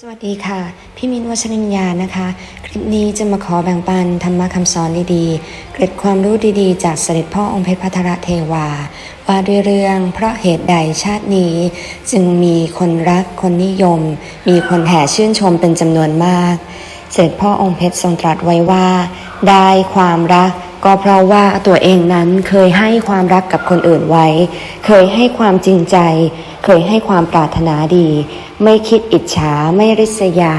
สวัสดีค่ะ พี่มินวัชรินยานะคะ คลิปนี้จะมาขอแบ่งปันธรรมะคำสอนดีๆ เกร็ดความรู้ดีๆ จากเสด็จพ่อองค์เพชรพัทรเทวา ว่าด้วยเรื่องเพราะเหตุใดชาตินี้ จึงมีคนรักคนนิยม มีคนแห่ชื่นชมเป็นจำนวนมาก เสด็จพ่อองค์เพชรทรงตรัสไว้ว่า ได้ความรัก ก็เพราะว่าตัวเองนั้นเคยให้ความรักกับคนอื่นไว้ เคยให้ความจริงใจ เคยให้ความปรารถนาดี ไม่คิดอิจฉาไม่ริษยา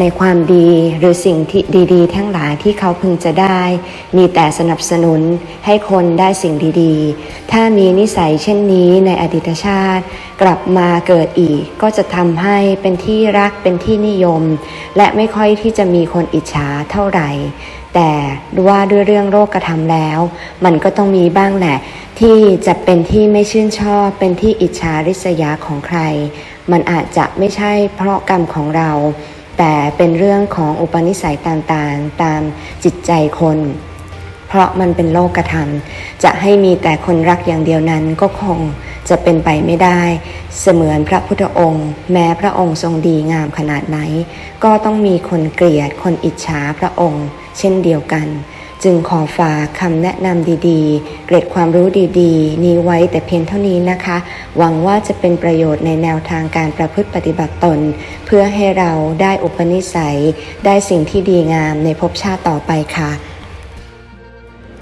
ในความดีหรือสิ่งที่ดี ๆ ทั้งหลายที่เขาพึงจะได้ มีแต่สนับสนุนให้คนได้สิ่งดี ๆ ถ้ามีนิสัยเช่นนี้ในอดีตชาติ กลับมาเกิดอีกก็จะทำให้เป็นที่รักเป็นที่นิยม และไม่ค่อยที่จะมีคนอิจฉาเท่าไหร่ แต่ว่าด้วยเรื่องโรคกระทำแล้ว มันก็ต้องมีบ้างแหละ ที่จะเป็นที่ไม่ชื่นชอบ เป็นที่อิจฉาริษยาของใคร มันอาจจะไม่ใช่เพราะกรรมของเรา แต่เป็นเรื่องของอุปนิสัยต่างๆ ตามจิตใจคน เพราะมันเป็นโลกธรรมจะให้มีแต่คนรักอย่างเดียวนั้นก็คงจะเป็นไปไม่ได้ เสมือนพระพุทธองค์ แม้พระองค์ทรงดีงามขนาดไหน ก็ต้องมีคนเกลียดคนอิจฉาพระองค์ เช่นเดียวกัน จึงขอฝากคำแนะนำดีๆ เกร็ดความรู้ดีๆ นี้ไว้แต่เพียงเท่านี้นะคะ หวังว่าจะเป็นประโยชน์ในแนวทางการประพฤติปฏิบัติตน เพื่อให้เราได้อุปนิสัย ได้สิ่งที่ดีงามในภพชาติต่อไปค่ะ